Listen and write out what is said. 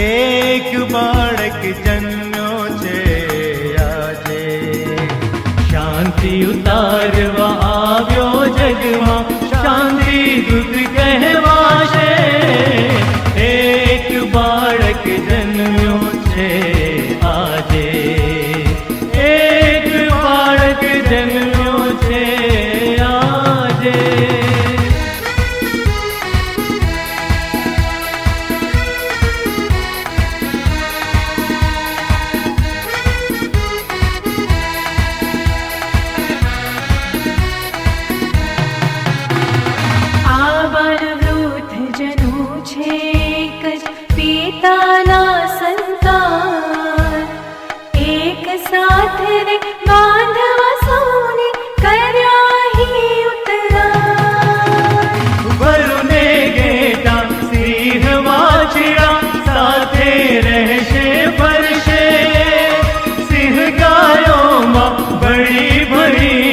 એક બાળક જન્મ્યો છે આજે શાંતિ ઉતારવા આવ્યો જગમાં શાંતિ દૂત पिता ना संतान। एक साथ रे बांधवा न सन्ताधा कर्याहि उत भे गेदा सिंह गायों गायो बड़ी भी